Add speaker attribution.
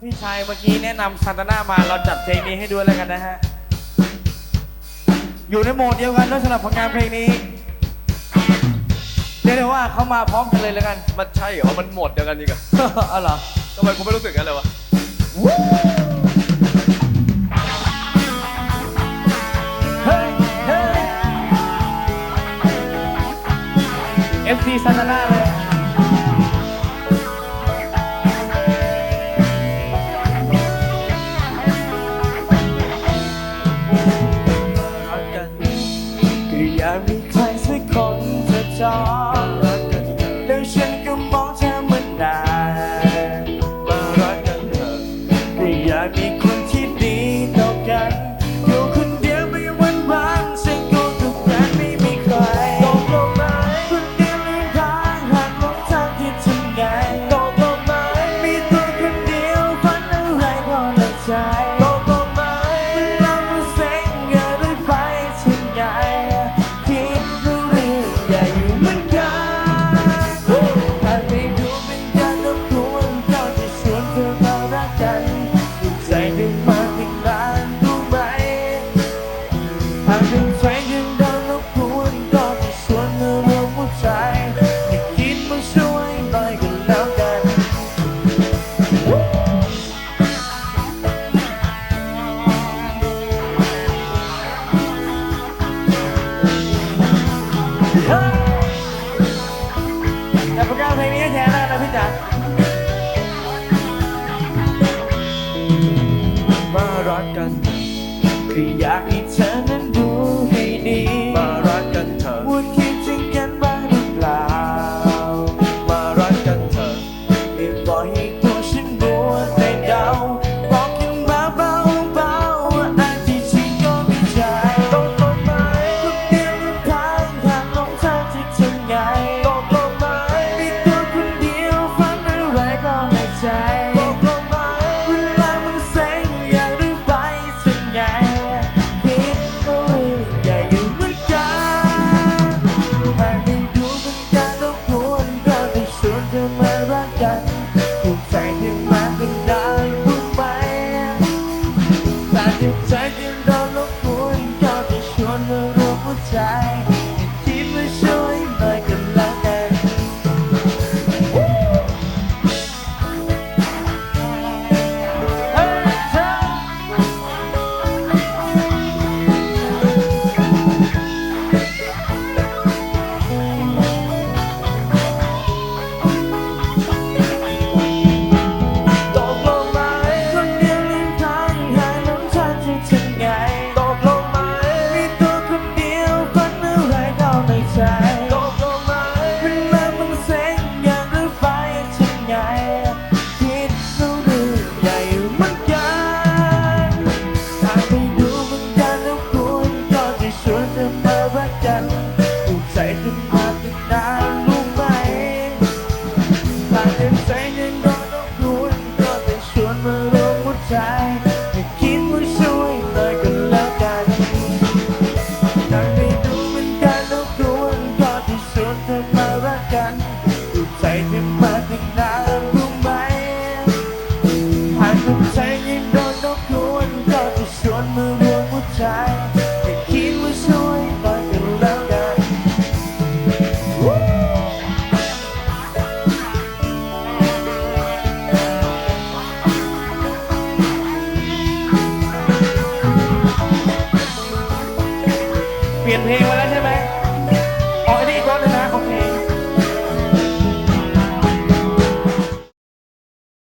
Speaker 1: พี่ชายเมื่อกี้แนะนำซานตาน่ามาเราจัดเพลงนี้ให้ด้วยแล้วกันนะฮะ อยู่ในโหมดเดียวกันแล้วสำหรับผลงานเพลงนี้เรียกได้ว่าเขามาพร้อมกันเลยแล้วกัน
Speaker 2: มันใช่เหรอ มันหมดเดียวกันนี่
Speaker 1: กันเอาเหรอทำไมกูไม่รู้สึกงั้นเลยวะเอฟซีซานตาน่าเลย star. 在 เปลี่ยนเพลงมาแล้วใช่ไหมอ๋ออันนี้อีกคนนึง